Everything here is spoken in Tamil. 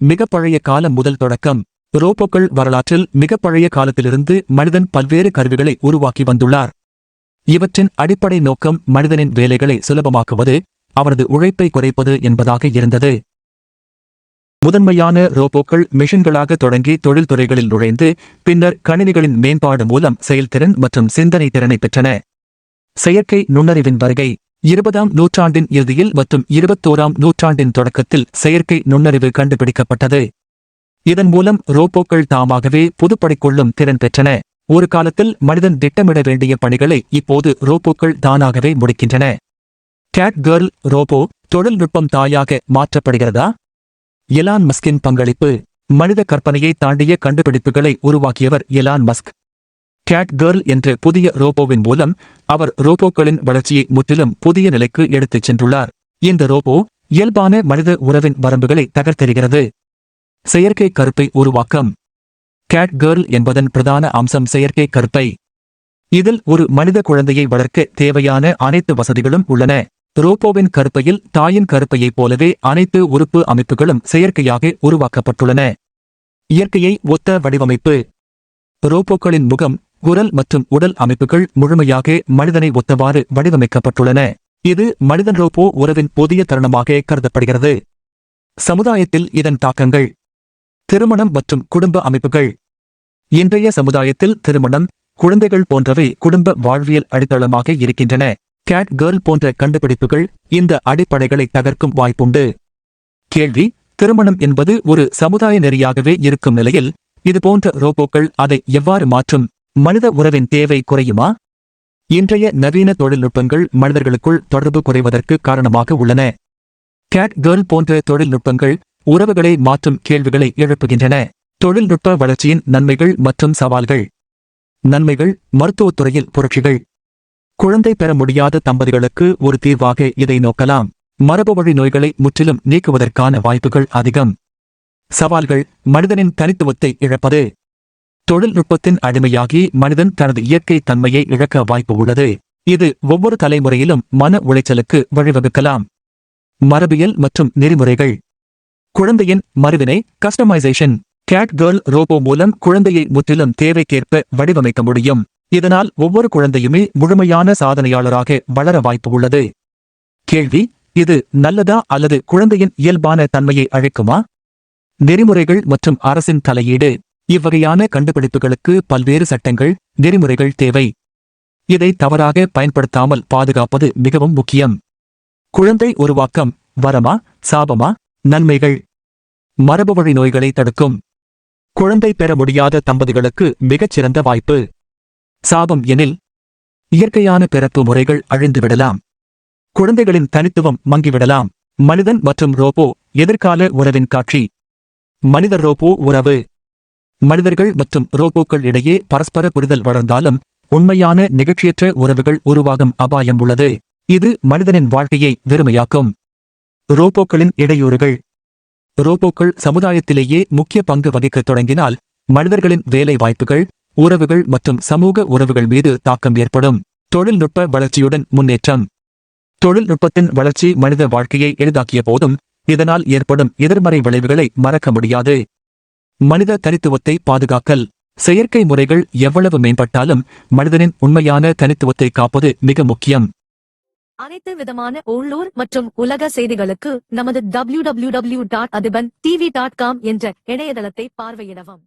மிக பழைய காலம் முதல் தொடக்கம். ரோபோக்கள் வரலாற்றில் மிக பழைய காலத்திலிருந்து மனிதன் பல்வேறு கருவிகளை உருவாக்கி வந்துள்ளார். இவற்றின் அடிப்படை நோக்கம் மனிதனின் வேலைகளை சுலபமாக்குவது அவரது உழைப்பை குறைப்பது என்பதாக இருந்தது. முதன்மையான ரோபோக்கள் மிஷின்களாக தொடங்கி தொழில்துறைகளில் நுழைந்து பின்னர் கணினிகளின் மேம்பாடு மூலம் செயல்திறன் மற்றும் சிந்தனை திறனை பெற்றன. செயற்கை நுண்ணறிவின் வருகை இருபதாம் நூற்றாண்டின் இறுதியில் மற்றும் இருபத்தோராம் நூற்றாண்டின் தொடக்கத்தில் செயற்கை நுண்ணறிவு கண்டுபிடிக்கப்பட்டது. இதன் மூலம் ரோபோக்கள் தாமாகவே புதுப்படைக்கொள்ளும் திறன் பெற்றன. ஒரு காலத்தில் மனிதன் திட்டமிட வேண்டிய பணிகளை இப்போது ரோபோக்கள் தானாகவே முடிக்கின்றன. கேட் கேர்ள் ரோபோ தொழில்நுட்பம் தாயாக மாற்றப்படுகிறதா? எலான் மஸ்கின் பங்களிப்பு. மனித கற்பனையை தாண்டிய கண்டுபிடிப்புகளை உருவாக்கியவர் எலான் மஸ்க். கேட் கேர்ள் என்ற புதிய ரோபோவின் மூலம் அவர் ரோபோக்களின் வளர்ச்சியை முற்றிலும் புதிய நிலைக்கு எடுத்துச் சென்றுள்ளார். இந்த ரோபோ இயல்பான மனித உறவின் வரம்புகளை தகர்த்தெறிகிறது. செயற்கை கருப்பை உருவாக்கம். கேட் கேர்ள் என்பதன் பிரதான அம்சம் செயற்கை கருப்பை. இதில் ஒரு மனித குழந்தையை வளர்க்க தேவையான அனைத்து வசதிகளும் உள்ளன. ரோபோவின் கருப்பையில் தாயின் கருப்பையைப் போலவே அனைத்து உறுப்பு அமைப்புகளும் செயற்கையாக உருவாக்கப்பட்டுள்ளன. இயற்கையை ஒத்த வடிவமைப்பு. ரோபோக்களின் முகம் குரல் மற்றும் உடல் அமைப்புகள் முழுமையாக மனிதனை ஒத்தவாறு வடிவமைக்கப்பட்டுள்ளன. இது மனிதன் ரோபோ உறவின் புதிய தருணமாக கருதப்படுகிறது. சமுதாயத்தில் இதன் தாக்கங்கள் திருமணம் மற்றும் குடும்ப அமைப்புகள். இன்றைய சமுதாயத்தில் திருமணம் குழந்தைகள் போன்றவை குடும்ப வாழ்வியல் அடித்தளமாக இருக்கின்றன. கேட் கேர்ள் போன்ற கண்டுபிடிப்புகள் இந்த அடிப்படைகளை தகர்க்கும் வாய்ப்புண்டு. கேள்வி திருமணம் என்பது ஒரு சமுதாய நெறியாகவே இருக்கும் நிலையில் இதுபோன்ற ரோபோக்கள் அதை எவ்வாறு மாற்றும்? மனித உறவின் தேவை குறையுமா? இன்றைய நவீன தொழில்நுட்பங்கள் மனிதர்களுக்குள் தொடர்பு குறைவதற்கு காரணமாக உள்ளன. கேட் கேர்ள் போன்ற தொழில்நுட்பங்கள் உறவுகளை மாற்றும் கேள்விகளை எழுப்புகின்றன. தொழில்நுட்ப வளர்ச்சியின் நன்மைகள் மற்றும் சவால்கள். நன்மைகள் மருத்துவத்துறையில் புரட்சிகள். குழந்தை பெற முடியாத தம்பதிகளுக்கு ஒரு தீர்வாக இதை நோக்கலாம். மரபுவழி நோய்களை முற்றிலும் நீக்குவதற்கான வாய்ப்புகள் அதிகம். சவால்கள் மனிதனின் தனித்துவத்தை இழப்பது. தொழில்நுட்பத்தின் அடிமையாகி மனிதன் தனது இயற்கை தன்மையை இழக்க வாய்ப்பு உள்ளது. இது ஒவ்வொரு தலைமுறையிலும் மன உளைச்சலுக்கு வழிவகுக்கலாம். மரபியல் மற்றும் நெறிமுறைகள். குழந்தையின் மறுவினை கஸ்டமைசேஷன் கேட் கேர்ள் ரோபோ மூலம் குழந்தையை முற்றிலும் தேவைக்கேற்ப வடிவமைக்க முடியும். இதனால் ஒவ்வொரு குழந்தையுமே முழுமையான சாதனையாளராக வளர வாய்ப்பு உள்ளது. கேள்வி இது நல்லதா அல்லது குழந்தையின் இயல்பான தன்மையை அழைக்குமா? நெறிமுறைகள் மற்றும் அரசின் தலையீடு. இவ்வகையான கண்டுபிடிப்புகளுக்கு பல்வேறு சட்டங்கள் நெறிமுறைகள் தேவை. இதை தவறாக பயன்படுத்தாமல் பாதுகாப்பது மிகவும் முக்கியம். குழந்தை உருவாக்கம் வரமா சாபமா? நன்மைகள். மரபுவழி நோய்களை தடுக்கும். குழந்தை பெற முடியாத தம்பதிகளுக்கு மிகச்சிறந்த வாய்ப்பு. சாபம் எனில் இயற்கையான பிறப்பு முறைகள் அழிந்துவிடலாம் குழந்தைகளின் தனித்துவம் மங்கிவிடலாம் மனிதன் மற்றும் ரோபோ எதிர்கால உறவின் காட்சி. மனிதர் ரோபோ உறவு. மனிதர்கள் மற்றும் ரோபோக்கள் இடையே பரஸ்பர புரிதல் வளர்ந்தாலும் உண்மையான நிகழ்ச்சியற்ற உறவுகள் உருவாகும் அபாயம் உள்ளது. இது மனிதனின் வாழ்க்கையை வெறுமையாக்கும். ரோபோக்களின் இடையூறுகள். ரோபோக்கள் சமுதாயத்திலேயே முக்கிய பங்கு வகிக்கத் தொடங்கினால் மனிதர்களின் வேலை வாய்ப்புகள் உறவுகள் மற்றும் சமூக உறவுகள் மீது தாக்கம் ஏற்படும். தொழில்நுட்ப வளர்ச்சியுடன் முன்னேற்றம். தொழில்நுட்பத்தின் வளர்ச்சி மனித வாழ்க்கையை எளிதாக்கிய போதும் இதனால் ஏற்படும் எதிர்மறை விளைவுகளை மறக்க முடியாது. மனித தனித்துவத்தை பாதுகாக்கல். செயற்கை முறைகள் எவ்வளவு மேம்பட்டாலும் மனிதனின் உண்மையான தனித்துவத்தை காப்பது மிக முக்கியம். அனைத்து விதமான உள்ளூர் மற்றும் உலக செய்திகளுக்கு நமது W W W dot Athiban TV dot com என்ற இணையதளத்தை பார்வையிடவும்.